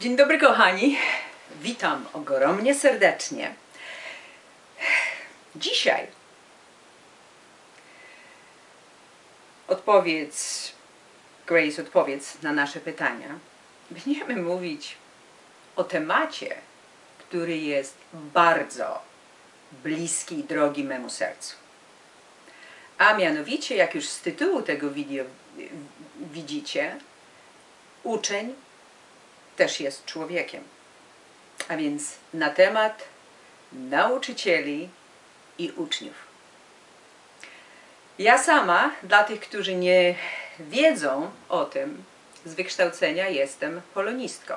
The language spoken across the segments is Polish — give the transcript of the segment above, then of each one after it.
Dzień dobry kochani, witam ogromnie serdecznie. Dzisiaj odpowiedz, Grace, odpowiedz na nasze pytania. Będziemy mówić o temacie, który jest bardzo bliski i drogi memu sercu. A mianowicie, jak już z tytułu tego wideo widzicie, uczeń też jest człowiekiem. A więc na temat nauczycieli i uczniów. Ja sama, dla tych, którzy nie wiedzą o tym, z wykształcenia jestem polonistką.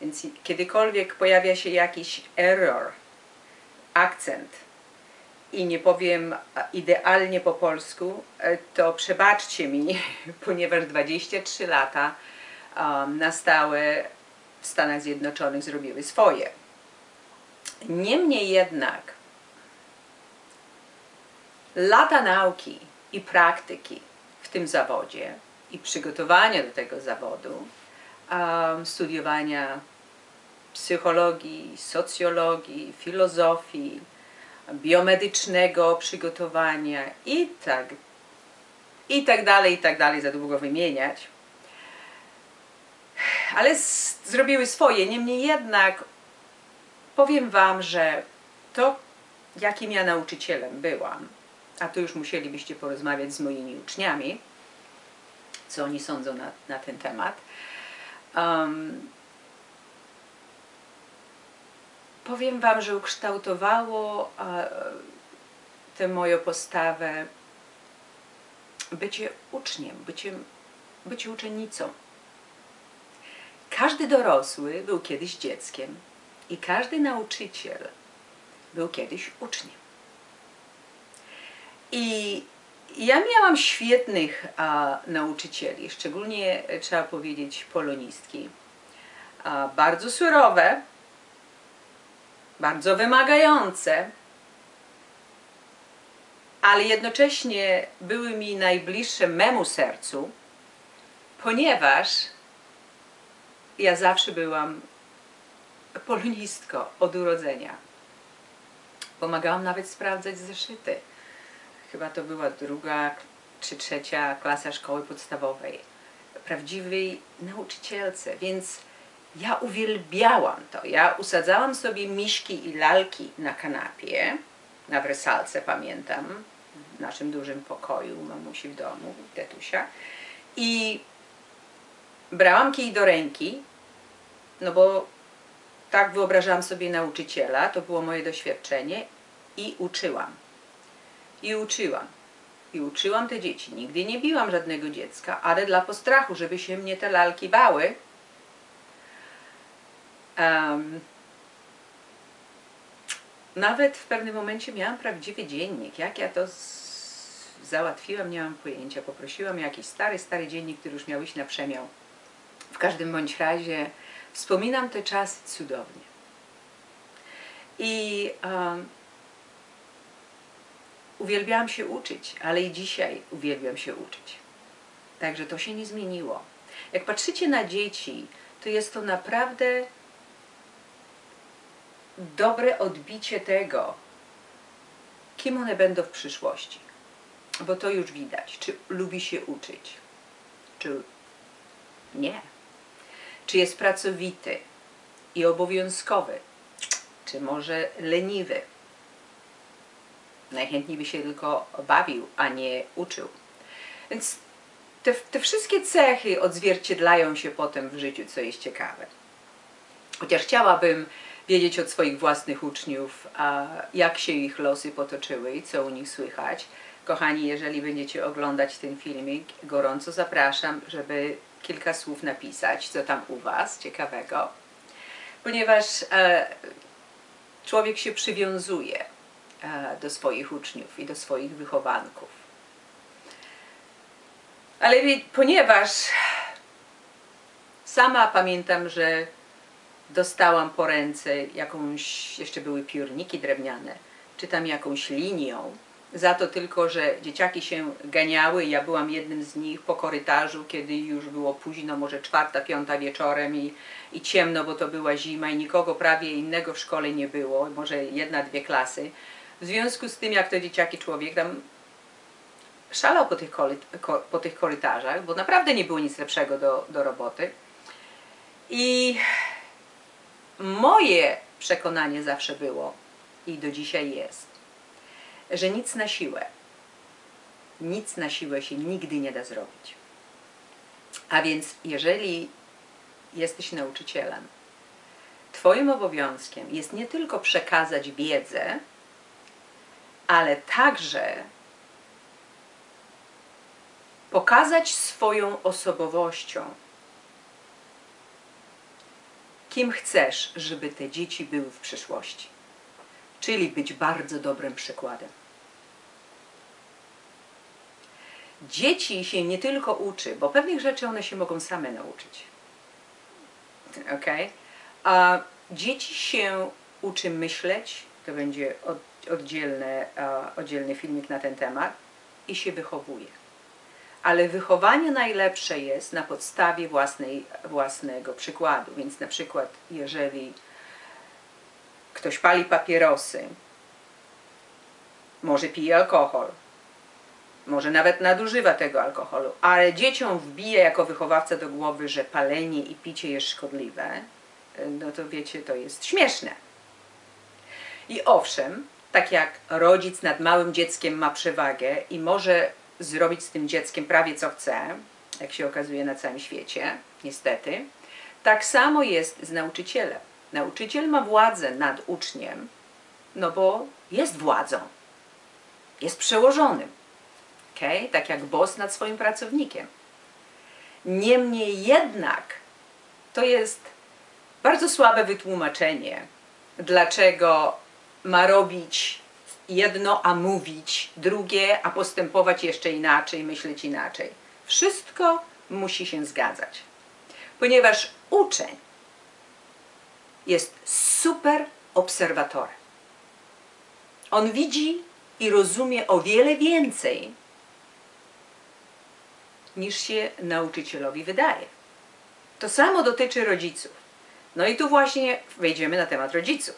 Więc kiedykolwiek pojawia się jakiś error, akcent i nie powiem idealnie po polsku, to przebaczcie mi, ponieważ 23 lata um, na stałe w Stanach Zjednoczonych zrobiły swoje. Niemniej jednak lata nauki i praktyki w tym zawodzie i przygotowania do tego zawodu, um, studiowania psychologii, socjologii, filozofii, biomedycznego przygotowania i tak, i tak dalej, i tak dalej, za długo wymieniać. Ale zrobiły swoje. Niemniej jednak powiem Wam, że to, jakim ja nauczycielem byłam, a tu już musielibyście porozmawiać z moimi uczniami, co oni sądzą na, na ten temat. Um, powiem Wam, że ukształtowało tę moją postawę bycie uczniem, bycie, bycie uczennicą. Każdy dorosły był kiedyś dzieckiem i każdy nauczyciel był kiedyś uczniem. I ja miałam świetnych a, nauczycieli, szczególnie trzeba powiedzieć polonistki. A, bardzo surowe, bardzo wymagające, ale jednocześnie były mi najbliższe memu sercu, ponieważ ja zawsze byłam polonistką od urodzenia. Pomagałam nawet sprawdzać zeszyty. Chyba to była druga czy trzecia klasa szkoły podstawowej. Prawdziwej nauczycielce, więc ja uwielbiałam to. Ja usadzałam sobie miśki i lalki na kanapie, na wersalce pamiętam, w naszym dużym pokoju mamusi w domu, tetusia. I brałam kij do ręki, no bo tak wyobrażałam sobie nauczyciela, to było moje doświadczenie i uczyłam. I uczyłam. I uczyłam te dzieci. Nigdy nie biłam żadnego dziecka, ale dla postrachu, żeby się mnie te lalki bały, um, nawet w pewnym momencie miałam prawdziwy dziennik. Jak ja to załatwiłam, nie mam pojęcia. Poprosiłam jakiś stary, stary dziennik, który już miał iść na przemiał. W każdym bądź razie wspominam te czasy cudownie. I um, uwielbiałam się uczyć, ale i dzisiaj uwielbiam się uczyć. Także to się nie zmieniło. Jak patrzycie na dzieci, to jest to naprawdę dobre odbicie tego, kim one będą w przyszłości. Bo to już widać, czy lubi się uczyć, czy nie. Czy jest pracowity i obowiązkowy, czy może leniwy. Najchętniej by się tylko bawił, a nie uczył. Więc te, te wszystkie cechy odzwierciedlają się potem w życiu, co jest ciekawe. Chociaż chciałabym wiedzieć od swoich własnych uczniów, jak się ich losy potoczyły i co u nich słychać. Kochani, jeżeli będziecie oglądać ten filmik, gorąco zapraszam, żeby kilka słów napisać, co tam u Was ciekawego, ponieważ e, człowiek się przywiązuje e, do swoich uczniów i do swoich wychowanków. Ale ponieważ sama pamiętam, że dostałam po ręce jakąś, jeszcze były piórniki drewniane, czy tam jakąś linią za to tylko, że dzieciaki się ganiały. Ja byłam jednym z nich po korytarzu, kiedy już było późno, może czwarta, piąta wieczorem i, i ciemno, bo to była zima i nikogo prawie innego w szkole nie było, może jedna, dwie klasy. W związku z tym, jak to dzieciaki człowiek tam szalał po tych, po tych korytarzach, bo naprawdę nie było nic lepszego do, do roboty. I moje przekonanie zawsze było i do dzisiaj jest, że nic na siłę, nic na siłę się nigdy nie da zrobić. A więc jeżeli jesteś nauczycielem, Twoim obowiązkiem jest nie tylko przekazać wiedzę, ale także pokazać swoją osobowością, kim chcesz, żeby te dzieci były w przyszłości. Czyli być bardzo dobrym przykładem. Dzieci się nie tylko uczy, bo pewnych rzeczy one się mogą same nauczyć. Ok? A dzieci się uczy myśleć, to będzie od, oddzielny, uh, oddzielny filmik na ten temat, i się wychowuje. Ale wychowanie najlepsze jest na podstawie własnej, własnego przykładu. Więc na przykład, jeżeli ktoś pali papierosy, może pije alkohol, może nawet nadużywa tego alkoholu, ale dzieciom wbije jako wychowawca do głowy, że palenie i picie jest szkodliwe, no to wiecie, to jest śmieszne. I owszem, tak jak rodzic nad małym dzieckiem ma przewagę i może zrobić z tym dzieckiem prawie co chce, jak się okazuje na całym świecie, niestety, tak samo jest z nauczycielem. Nauczyciel ma władzę nad uczniem, no bo jest władzą, jest przełożonym, okay? tak jak boss nad swoim pracownikiem. Niemniej jednak to jest bardzo słabe wytłumaczenie, dlaczego ma robić jedno, a mówić drugie, a postępować jeszcze inaczej, myśleć inaczej. Wszystko musi się zgadzać, ponieważ uczeń jest super obserwatorem. On widzi i rozumie o wiele więcej niż się nauczycielowi wydaje. To samo dotyczy rodziców. No i tu właśnie wejdziemy na temat rodziców.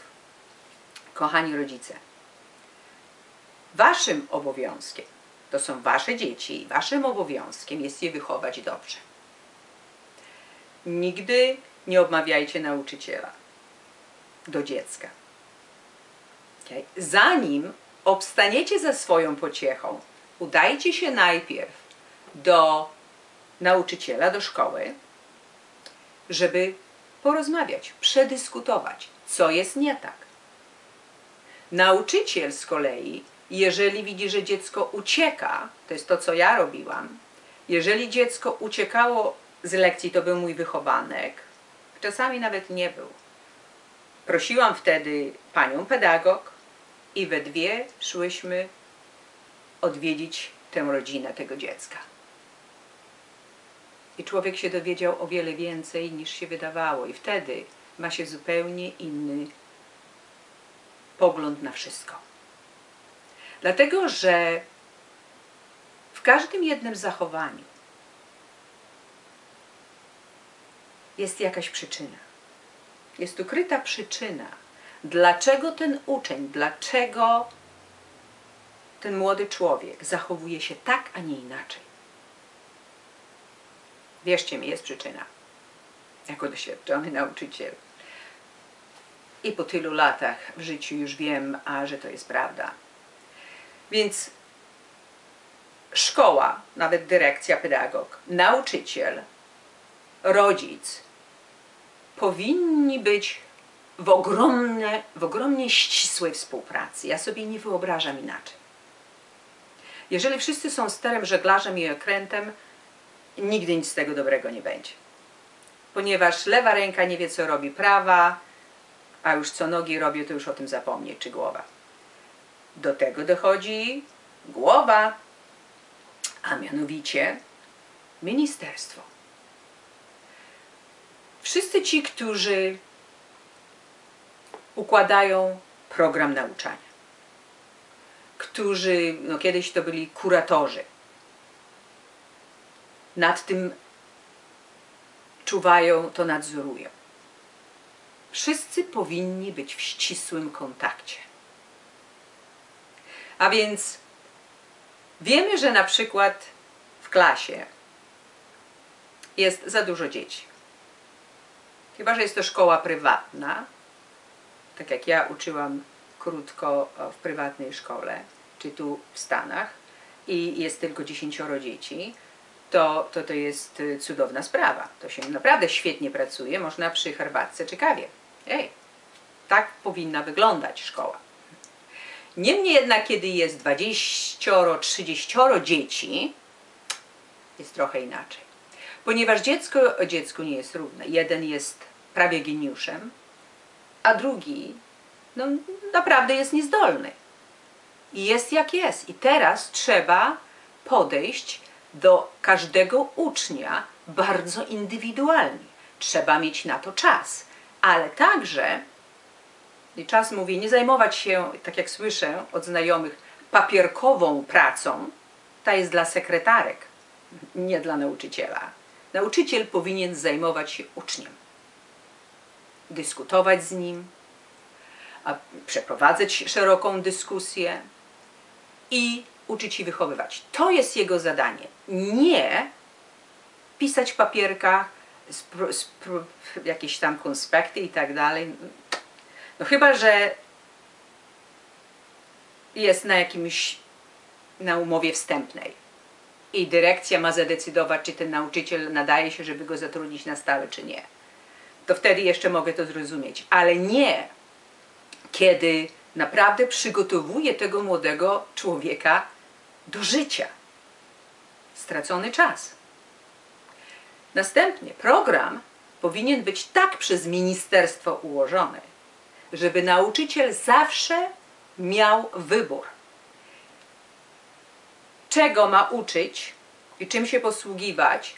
Kochani rodzice, waszym obowiązkiem, to są wasze dzieci, i waszym obowiązkiem jest je wychować dobrze. Nigdy nie obmawiajcie nauczyciela do dziecka. Okay? Zanim obstaniecie za swoją pociechą, udajcie się najpierw do nauczyciela, do szkoły, żeby porozmawiać, przedyskutować, co jest nie tak. Nauczyciel z kolei, jeżeli widzi, że dziecko ucieka, to jest to, co ja robiłam, jeżeli dziecko uciekało z lekcji, to był mój wychowanek, czasami nawet nie był. Prosiłam wtedy panią pedagog i we dwie szłyśmy odwiedzić tę rodzinę tego dziecka. I człowiek się dowiedział o wiele więcej niż się wydawało, i wtedy ma się zupełnie inny pogląd na wszystko. Dlatego, że w każdym jednym zachowaniu jest jakaś przyczyna. Jest ukryta przyczyna, dlaczego ten uczeń, dlaczego ten młody człowiek zachowuje się tak, a nie inaczej. Wierzcie mi, jest przyczyna. Jako doświadczony nauczyciel. I po tylu latach w życiu już wiem, a że to jest prawda. Więc szkoła, nawet dyrekcja, pedagog, nauczyciel, rodzic powinni być w, ogromne, w ogromnie ścisłej współpracy. Ja sobie nie wyobrażam inaczej. Jeżeli wszyscy są sterem, żeglarzem i okrętem, nigdy nic z tego dobrego nie będzie. Ponieważ lewa ręka nie wie, co robi prawa, a już co nogi robią, to już o tym zapomnie, czy głowa. Do tego dochodzi głowa, a mianowicie ministerstwo. Wszyscy ci, którzy układają program nauczania, którzy no kiedyś to byli kuratorzy. Nad tym czuwają, to nadzorują. Wszyscy powinni być w ścisłym kontakcie. A więc wiemy, że na przykład w klasie jest za dużo dzieci. Chyba, że jest to szkoła prywatna, tak jak ja uczyłam krótko w prywatnej szkole, czy tu w Stanach, i jest tylko dziesięcioro dzieci, to, to to jest y, cudowna sprawa. To się naprawdę świetnie pracuje, można przy herbatce czy kawie. Ej, tak powinna wyglądać szkoła. Niemniej jednak, kiedy jest 20-30 dzieci, jest trochę inaczej. Ponieważ dziecko dziecku nie jest równe. Jeden jest prawie geniuszem, a drugi no, naprawdę jest niezdolny. I jest jak jest. I teraz trzeba podejść do każdego ucznia bardzo indywidualnie. Trzeba mieć na to czas, ale także, i czas mówię, nie zajmować się, tak jak słyszę od znajomych, papierkową pracą, ta jest dla sekretarek, nie dla nauczyciela. Nauczyciel powinien zajmować się uczniem, dyskutować z nim, przeprowadzać szeroką dyskusję i uczyć i wychowywać. To jest jego zadanie. Nie pisać w papierkach jakieś tam konspekty i tak dalej. No chyba, że jest na jakimś, na umowie wstępnej i dyrekcja ma zadecydować, czy ten nauczyciel nadaje się, żeby go zatrudnić na stałe, czy nie. To wtedy jeszcze mogę to zrozumieć, ale nie kiedy naprawdę przygotowuje tego młodego człowieka do życia. Stracony czas. Następnie program powinien być tak przez ministerstwo ułożony, żeby nauczyciel zawsze miał wybór. Czego ma uczyć i czym się posługiwać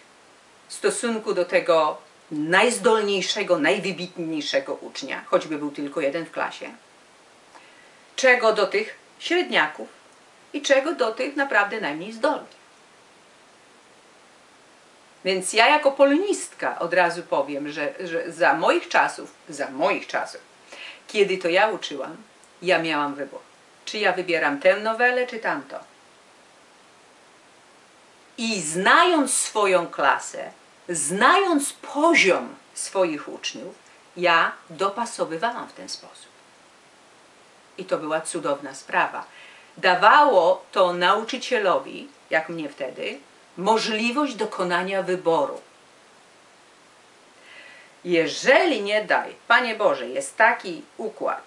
w stosunku do tego najzdolniejszego, najwybitniejszego ucznia, choćby był tylko jeden w klasie, czego do tych średniaków i czego do tych naprawdę najmniej zdolnych. Więc ja jako polonistka od razu powiem, że, że za moich czasów, za moich czasów, kiedy to ja uczyłam, ja miałam wybór. Czy ja wybieram tę nowelę, czy tamto. I znając swoją klasę, znając poziom swoich uczniów, ja dopasowywałam w ten sposób. I to była cudowna sprawa. Dawało to nauczycielowi, jak mnie wtedy, możliwość dokonania wyboru. Jeżeli nie daj, Panie Boże, jest taki układ,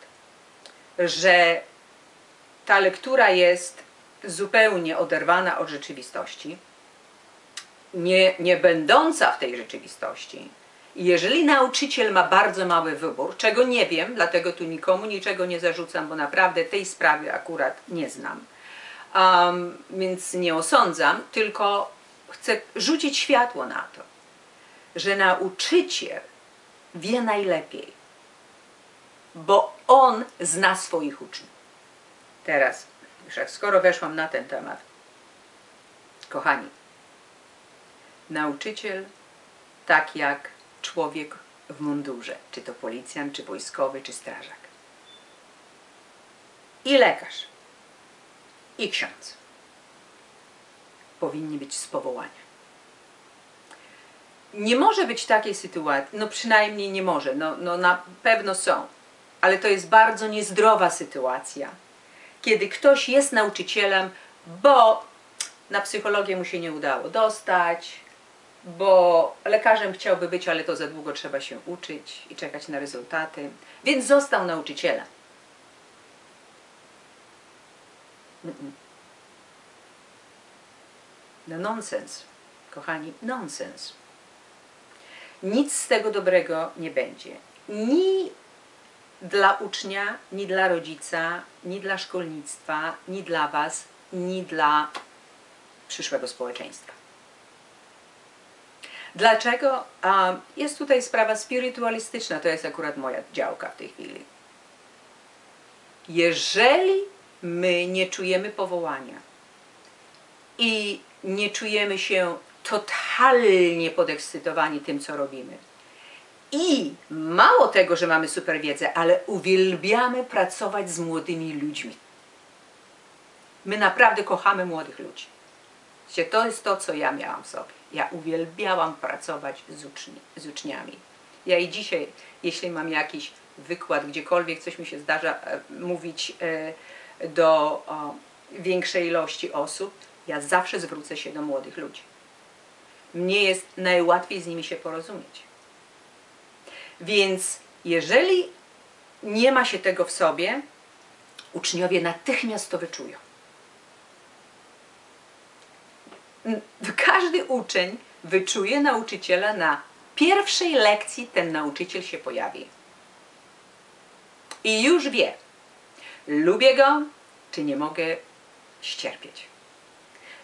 że ta lektura jest zupełnie oderwana od rzeczywistości, nie, nie będąca w tej rzeczywistości, jeżeli nauczyciel ma bardzo mały wybór, czego nie wiem, dlatego tu nikomu niczego nie zarzucam, bo naprawdę tej sprawy akurat nie znam, um, więc nie osądzam, tylko chcę rzucić światło na to, że nauczyciel wie najlepiej, bo on zna swoich uczniów. Teraz, już skoro weszłam na ten temat, kochani, nauczyciel, tak jak człowiek w mundurze, czy to policjant, czy wojskowy, czy strażak. I lekarz, i ksiądz powinni być z powołania. Nie może być takiej sytuacji, no przynajmniej nie może, no, no na pewno są, ale to jest bardzo niezdrowa sytuacja, kiedy ktoś jest nauczycielem, bo na psychologię mu się nie udało dostać, bo lekarzem chciałby być, ale to za długo trzeba się uczyć i czekać na rezultaty, więc został nauczycielem. No nonsens, kochani, nonsens. Nic z tego dobrego nie będzie. Ni dla ucznia, ni dla rodzica, ni dla szkolnictwa, ni dla Was, ni dla przyszłego społeczeństwa. Dlaczego? Jest tutaj sprawa spirytualistyczna, to jest akurat moja działka w tej chwili. Jeżeli my nie czujemy powołania i nie czujemy się totalnie podekscytowani tym, co robimy. I mało tego, że mamy super wiedzę, ale uwielbiamy pracować z młodymi ludźmi. My naprawdę kochamy młodych ludzi. To jest to, co ja miałam w sobie. Ja uwielbiałam pracować z, uczni, z uczniami. Ja i dzisiaj, jeśli mam jakiś wykład, gdziekolwiek coś mi się zdarza e, mówić e, do większej ilości osób, ja zawsze zwrócę się do młodych ludzi. Mnie jest najłatwiej z nimi się porozumieć. Więc jeżeli nie ma się tego w sobie, uczniowie natychmiast to wyczują. Każdy uczeń wyczuje nauczyciela na pierwszej lekcji, ten nauczyciel się pojawi. I już wie, lubię go, czy nie mogę ścierpieć.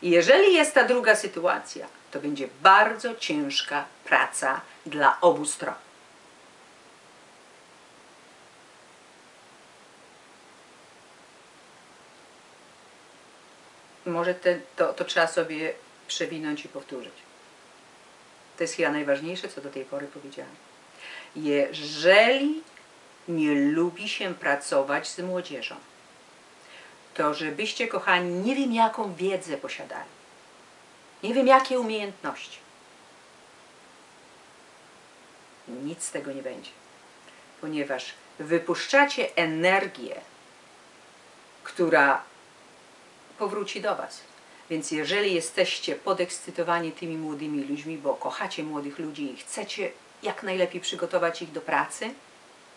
Jeżeli jest ta druga sytuacja, to będzie bardzo ciężka praca dla obu stron. Może te, to, to trzeba sobie przewinąć i powtórzyć. To jest chyba najważniejsze, co do tej pory powiedziałam. Jeżeli nie lubi się pracować z młodzieżą, to żebyście, kochani, nie wiem jaką wiedzę posiadali, nie wiem jakie umiejętności, nic z tego nie będzie, ponieważ wypuszczacie energię, która powróci do Was. Więc jeżeli jesteście podekscytowani tymi młodymi ludźmi, bo kochacie młodych ludzi i chcecie jak najlepiej przygotować ich do pracy,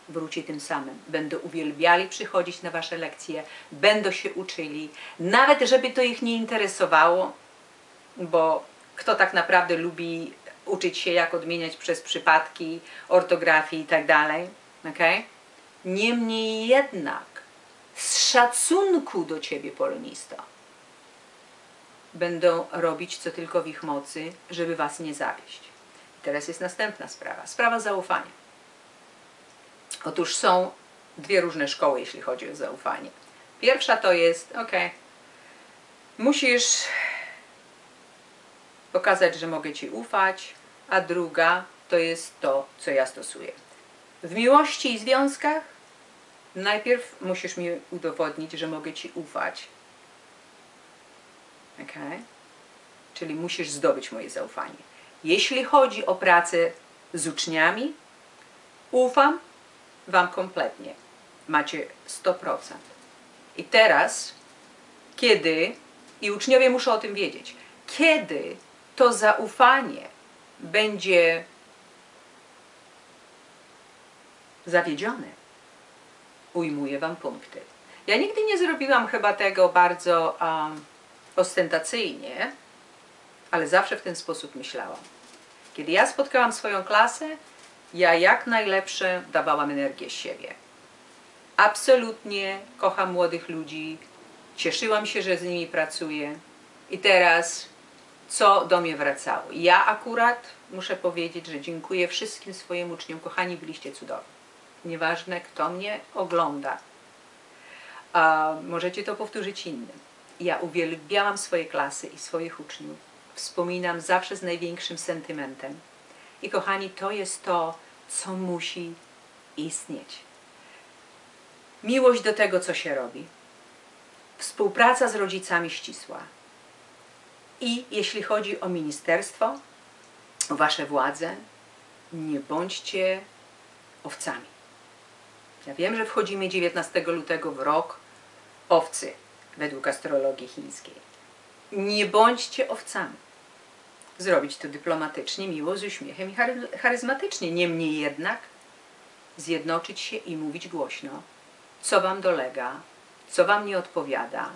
wróci tym samym. Będą uwielbiali przychodzić na Wasze lekcje, będą się uczyli, nawet żeby to ich nie interesowało, bo kto tak naprawdę lubi uczyć się, jak odmieniać przez przypadki, ortografii i tak dalej, okay? Niemniej jednak z szacunku do Ciebie, polonista, będą robić co tylko w ich mocy, żeby Was nie zawieść. I teraz jest następna sprawa. Sprawa zaufania. Otóż są dwie różne szkoły, jeśli chodzi o zaufanie. Pierwsza to jest, ok, musisz pokazać, że mogę Ci ufać, a druga to jest to, co ja stosuję. W miłości i związkach najpierw musisz mi udowodnić, że mogę Ci ufać. Ok? Czyli musisz zdobyć moje zaufanie. Jeśli chodzi o pracę z uczniami, ufam, Wam kompletnie. Macie 100%. I teraz, kiedy, i uczniowie muszą o tym wiedzieć, kiedy to zaufanie będzie zawiedzione, ujmuję Wam punkty. Ja nigdy nie zrobiłam chyba tego bardzo um, ostentacyjnie, ale zawsze w ten sposób myślałam. Kiedy ja spotkałam swoją klasę, ja jak najlepsze dawałam energię z siebie. Absolutnie kocham młodych ludzi, cieszyłam się, że z nimi pracuję i teraz co do mnie wracało. Ja akurat muszę powiedzieć, że dziękuję wszystkim swoim uczniom. Kochani, byliście cudowni. Nieważne, kto mnie ogląda. A możecie to powtórzyć innym. Ja uwielbiałam swoje klasy i swoich uczniów. Wspominam zawsze z największym sentymentem. I kochani, to jest to, co musi istnieć. Miłość do tego, co się robi. Współpraca z rodzicami ścisła. I jeśli chodzi o ministerstwo, o wasze władze, nie bądźcie owcami. Ja wiem, że wchodzimy 19 lutego w rok owcy według astrologii chińskiej. Nie bądźcie owcami zrobić to dyplomatycznie, miło, z uśmiechem i charyzmatycznie. Niemniej jednak zjednoczyć się i mówić głośno, co Wam dolega, co Wam nie odpowiada.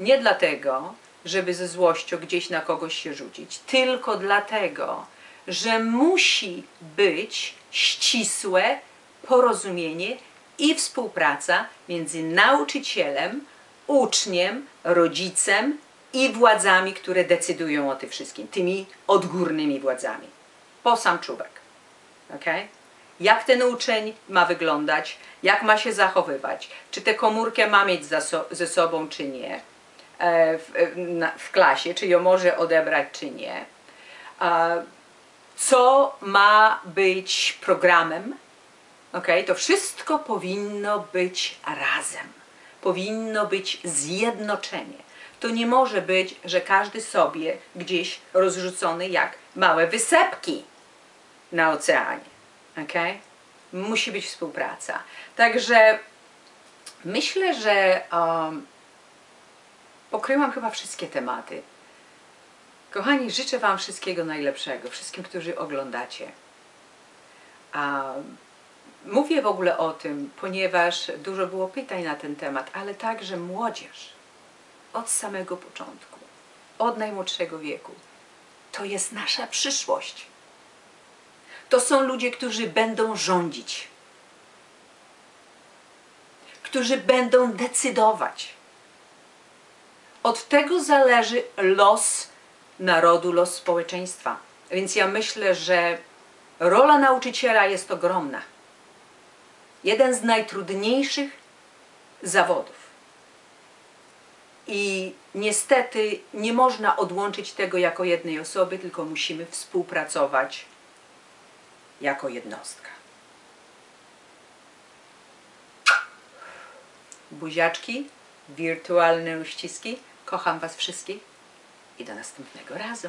Nie dlatego, żeby ze złością gdzieś na kogoś się rzucić, tylko dlatego, że musi być ścisłe porozumienie i współpraca między nauczycielem, uczniem, rodzicem i władzami, które decydują o tym wszystkim, tymi odgórnymi władzami. Po sam czubek. ok? jak ten uczeń ma wyglądać, jak ma się zachowywać, czy tę komórkę ma mieć so, ze sobą, czy nie e, w, e, na, w klasie, czy ją może odebrać, czy nie. E, co ma być programem, okay? to wszystko powinno być razem. Powinno być zjednoczenie. To nie może być, że każdy sobie gdzieś rozrzucony jak małe wysepki na oceanie. Okay? Musi być współpraca. Także myślę, że um, pokryłam chyba wszystkie tematy. Kochani, życzę Wam wszystkiego najlepszego, wszystkim, którzy oglądacie. Um, mówię w ogóle o tym, ponieważ dużo było pytań na ten temat, ale także młodzież od samego początku, od najmłodszego wieku. To jest nasza przyszłość. To są ludzie, którzy będą rządzić, którzy będą decydować. Od tego zależy los narodu, los społeczeństwa. Więc ja myślę, że rola nauczyciela jest ogromna. Jeden z najtrudniejszych zawodów. I niestety nie można odłączyć tego jako jednej osoby, tylko musimy współpracować jako jednostka. Buziaczki, wirtualne uściski. Kocham Was wszystkich i do następnego razu.